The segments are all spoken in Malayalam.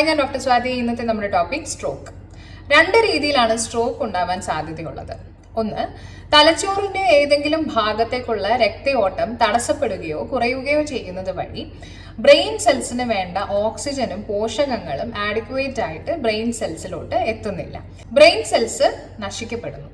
ഹായ് ഞാൻ ഡോക്ടർ സ്വാതി. ഇന്നത്തെ നമ്മുടെ ടോപ്പിക് സ്ട്രോക്ക് രണ്ട് രീതിയിലാണ് സ്ട്രോക്ക് ഉണ്ടാവാൻ സാധ്യതയുള്ളത്. ഒന്ന് തലച്ചോറിന്റെ ഏതെങ്കിലും ഭാഗത്തേക്കുള്ള രക്തയോട്ടം തടസ്സപ്പെടുകയോ കുറയുകയോ ചെയ്യുന്നത് വഴി ബ്രെയിൻ സെൽസിന് വേണ്ട ഓക്സിജനും പോഷകങ്ങളും ആഡിക്വേറ്റ് ആയിട്ട് ബ്രെയിൻ സെൽസിലോട്ട് എത്തുന്നില്ല. ബ്രെയിൻ സെൽസ് നശിക്കപ്പെടുന്നു.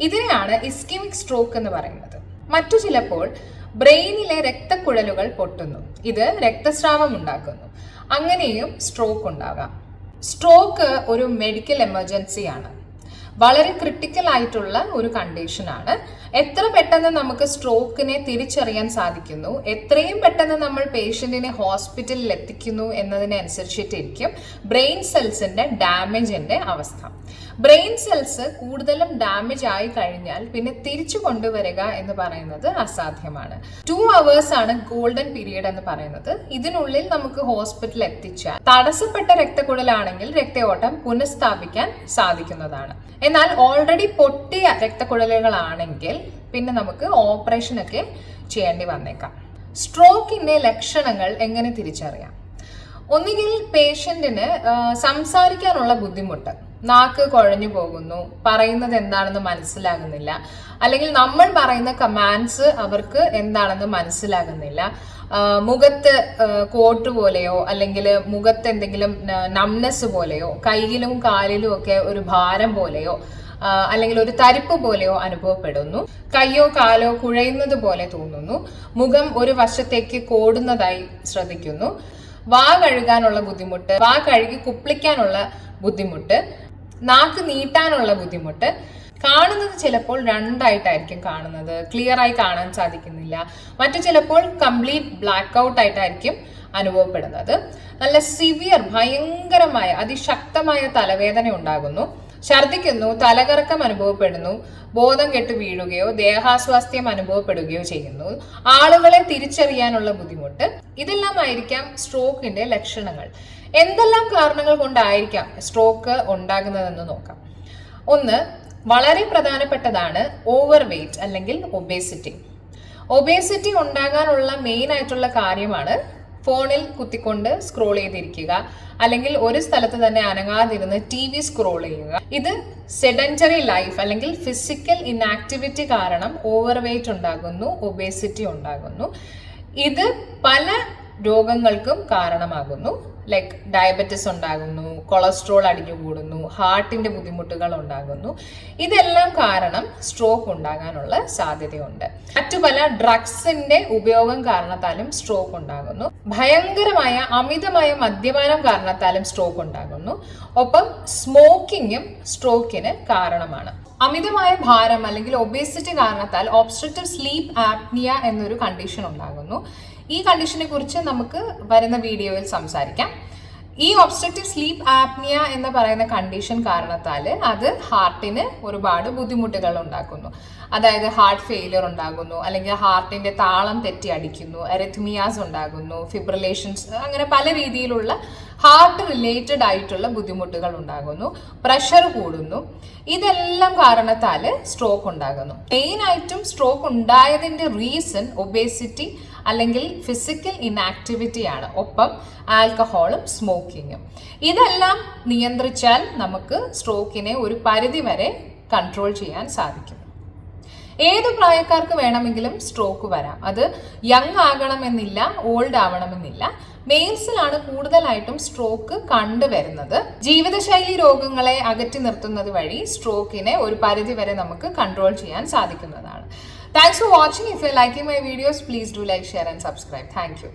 ഇതിനെയാണ് ഇസ്കിമിക് സ്ട്രോക്ക് എന്ന് പറയുന്നത്. മറ്റു ചിലപ്പോൾ ബ്രെയിനിലെ രക്തക്കുഴലുകൾ പൊട്ടുന്നു. ഇത് രക്തസ്രാവം ഉണ്ടാക്കുന്നു. അങ്ങനെയും സ്ട്രോക്ക് ഉണ്ടാകാം. സ്ട്രോക്ക് ഒരു മെഡിക്കൽ എമർജൻസി ആണ്. വളരെ ക്രിട്ടിക്കൽ ആയിട്ടുള്ള ഒരു കണ്ടീഷനാണ് എത്ര പെട്ടെന്ന് നമുക്ക് സ്ട്രോക്കിനെ തിരിച്ചറിയാൻ സാധിക്കുന്നു? എത്രയും പെട്ടെന്ന് നമ്മൾ പേഷ്യന്റിനെ ഹോസ്പിറ്റലിൽ എത്തിക്കുന്നു എന്നതിനനുസരിച്ചിട്ടിരിക്കും ബ്രെയിൻ സെൽസിന്റെ ഡാമേജിന്റെ അവസ്ഥ. ബ്രെയിൻ സെൽസ് കൂടുതലും ഡാമേജ് ആയി കഴിഞ്ഞാൽ പിന്നെ തിരിച്ചു കൊണ്ടുവരിക എന്ന് പറയുന്നത് അസാധ്യമാണ്. ടു അവേഴ്സ് ആണ് ഗോൾഡൻ പീരീഡ് എന്ന് പറയുന്നത്. ഇതിനുള്ളിൽ നമുക്ക് ഹോസ്പിറ്റലിൽ എത്തിച്ചാൽ തടസ്സപ്പെട്ട രക്തക്കുഴലാണെങ്കിൽ രക്തയോട്ടം പുനഃസ്ഥാപിക്കാൻ സാധിക്കുന്നതാണ്. എന്നാൽ ഓൾറെഡി പൊട്ടിയ രക്തക്കുഴലുകളാണെങ്കിൽ പിന്നെ നമുക്ക് ഓപ്പറേഷൻ ഒക്കെ ചെയ്യേണ്ടി വന്നേക്കാം. സ്ട്രോക്കിന്റെ ലക്ഷണങ്ങൾ എങ്ങനെ തിരിച്ചറിയാം? ഒന്നുകിൽ പേഷ്യന്റിന് സംസാരിക്കാനുള്ള ബുദ്ധിമുട്ട്. നാക്ക് കുഴഞ്ഞു പോകുന്നു. പറയുന്നത് എന്താണെന്ന് മനസ്സിലാകുന്നില്ല. അല്ലെങ്കിൽ നമ്മൾ പറയുന്ന കമാൻഡ്സ് അവർക്ക് എന്താണെന്ന് മനസ്സിലാകുന്നില്ല. മുഖത്ത് കോട്ട് പോലെയോ അല്ലെങ്കിൽ മുഖത്ത് എന്തെങ്കിലും നംനെസ് പോലെയോ കയ്യിലും കാലിലും ഒക്കെ ഒരു ഭാരം പോലെയോ അല്ലെങ്കിൽ ഒരു തരിപ്പ് പോലെയോ അനുഭവപ്പെടുന്നു. കയ്യോ കാലോ കുഴയുന്നത് പോലെ തോന്നുന്നു. മുഖം ഒരു വശത്തേക്ക് കോടുന്നതായി ശ്രദ്ധിക്കുന്നു. വാ കഴുകാനുള്ള ബുദ്ധിമുട്ട് വാ കഴുകി കുപ്ലിക്കാനുള്ള ബുദ്ധിമുട്ട് നാക്ക് നീട്ടാനുള്ള ബുദ്ധിമുട്ട്. കാണുന്നത് ചിലപ്പോൾ രണ്ടായിട്ടായിരിക്കും കാണുന്നത്. ക്ലിയർ ആയി കാണാൻ സാധിക്കുന്നില്ല. മറ്റു ചിലപ്പോൾ കംപ്ലീറ്റ് ബ്ലാക്ക് ഔട്ട് ആയിട്ടായിരിക്കും അനുഭവപ്പെടുന്നത്. നല്ല സിവിയർ ഭയങ്കരമായ അതിശക്തമായ തലവേദന ഉണ്ടാകുന്നു. ഛർദിക്കുന്നു തലകറക്കം അനുഭവപ്പെടുന്നു ബോധം കെട്ടു വീഴുകയോ ദേഹാസ്വാസ്ഥ്യം അനുഭവപ്പെടുകയോ ചെയ്യുന്നു. ആളുകളെ തിരിച്ചറിയാനുള്ള ബുദ്ധിമുട്ട്. ഇതെല്ലാം ആയിരിക്കാം സ്ട്രോക്കിന്റെ ലക്ഷണങ്ങൾ. എന്തെല്ലാം കാരണങ്ങൾ കൊണ്ടായിരിക്കാം സ്ട്രോക്ക് ഉണ്ടാകുന്നതെന്ന് നോക്കാം. ഒന്ന് വളരെ പ്രധാനപ്പെട്ടതാണ് ഓവർ വെയിറ്റ് അല്ലെങ്കിൽ ഒബേസിറ്റി. ഒബേസിറ്റി ഉണ്ടാകാനുള്ള മെയിൻ ആയിട്ടുള്ള കാര്യമാണ് ഫോണിൽ കുത്തിക്കൊണ്ട് സ്ക്രോൾ ചെയ്തിരിക്കുക. അല്ലെങ്കിൽ ഒരു സ്ഥലത്ത് തന്നെ അനങ്ങാതിരുന്ന് ടി വി സ്ക്രോൾ ചെയ്യുക. ഇത് സെഡന്ററി ലൈഫ് അല്ലെങ്കിൽ ഫിസിക്കൽ ഇൻആക്ടിവിറ്റി കാരണം ഓവർ വെയിറ്റ് ഉണ്ടാകുന്നു ഒബേസിറ്റി ഉണ്ടാകുന്നു. ഇത് പല രോഗങ്ങൾക്കും കാരണമാകുന്നു. ലൈക്ക് ഡയബറ്റിസ് ഉണ്ടാകുന്നു കൊളസ്ട്രോൾ അടിഞ്ഞു കൂടുന്നു ഹാർട്ടിന്റെ ബുദ്ധിമുട്ടുകൾ ഉണ്ടാകുന്നു. ഇതെല്ലാം കാരണം സ്ട്രോക്ക് ഉണ്ടാകാനുള്ള സാധ്യതയുണ്ട്. മറ്റു പല ഡ്രഗ്സിന്റെ ഉപയോഗം കാരണത്താലും സ്ട്രോക്ക് ഉണ്ടാകുന്നു. ഭയങ്കരമായ അമിതമായ മദ്യപാനം കാരണത്താലും സ്ട്രോക്ക് ഉണ്ടാകുന്നു. ഒപ്പം സ്മോക്കിങ്ങും സ്ട്രോക്കിന് കാരണമാണ്. അമിതമായ ഭാരം അല്ലെങ്കിൽ ഒബേസിറ്റി കാരണത്താൽ ഓബ്സ്ട്രക്റ്റീവ് സ്ലീപ്പ് ആപ്നിയ എന്നൊരു കണ്ടീഷൻ ഉണ്ടാകുന്നു. ഈ കണ്ടീഷനെ കുറിച്ച് നമുക്ക് വരുന്ന വീഡിയോയിൽ സംസാരിക്കാം. ഈ ഒബ്സ്ട്രക്റ്റീവ് സ്ലീപ്പ് ആപ്നിയ എന്ന് പറയുന്ന കണ്ടീഷൻ കാരണത്താൽ അത് ഹാർട്ടിന് ഒരുപാട് ബുദ്ധിമുട്ടുകൾ ഉണ്ടാക്കുന്നു. അതായത് ഹാർട്ട് ഫെയിലിയർ ഉണ്ടാകുന്നു അല്ലെങ്കിൽ ഹാർട്ടിന്റെ താളം തെറ്റി അടിക്കുന്നു എരത്മിയാസ് ഉണ്ടാകുന്നു ഫിബ്രിലേഷൻസ് അങ്ങനെ പല രീതിയിലുള്ള ഹാർട്ട് റിലേറ്റഡ് ആയിട്ടുള്ള ബുദ്ധിമുട്ടുകൾ ഉണ്ടാകുന്നു പ്രഷർ കൂടുന്നു. ഇതെല്ലാം കാരണത്താൽ സ്ട്രോക്ക് ഉണ്ടാകുന്നു. മെയിൻ ആയിട്ടും സ്ട്രോക്ക് ഉണ്ടായതിന്റെ റീസൺ ഒബേസിറ്റി അല്ലെങ്കിൽ ഫിസിക്കൽ ഇൻആക്ടിവിറ്റി ആണ്. ഒപ്പം ആൽക്കഹോളും സ്മോക്കിങ്ങും ഇതെല്ലാം നിയന്ത്രിച്ചാൽ നമുക്ക് സ്ട്രോക്കിനെ ഒരു പരിധി വരെ കൺട്രോൾ ചെയ്യാൻ സാധിക്കും. ഏത് പ്രായക്കാർക്ക് വേണമെങ്കിലും സ്ട്രോക്ക് വരാം. അത് യങ് ആകണമെന്നില്ല ഓൾഡ് ആവണമെന്നില്ല. മെയിൽസിലാണ് കൂടുതലായിട്ടും സ്ട്രോക്ക് കണ്ടുവരുന്നത്. ജീവിതശൈലി രോഗങ്ങളെ അകറ്റി നിർത്തുന്നത് വഴി സ്ട്രോക്കിനെ ഒരു പരിധി വരെ നമുക്ക് കൺട്രോൾ ചെയ്യാൻ സാധിക്കുന്നതാണ്. Thanks for watching. If you're liking my videos, please do like, share and subscribe. Thank you.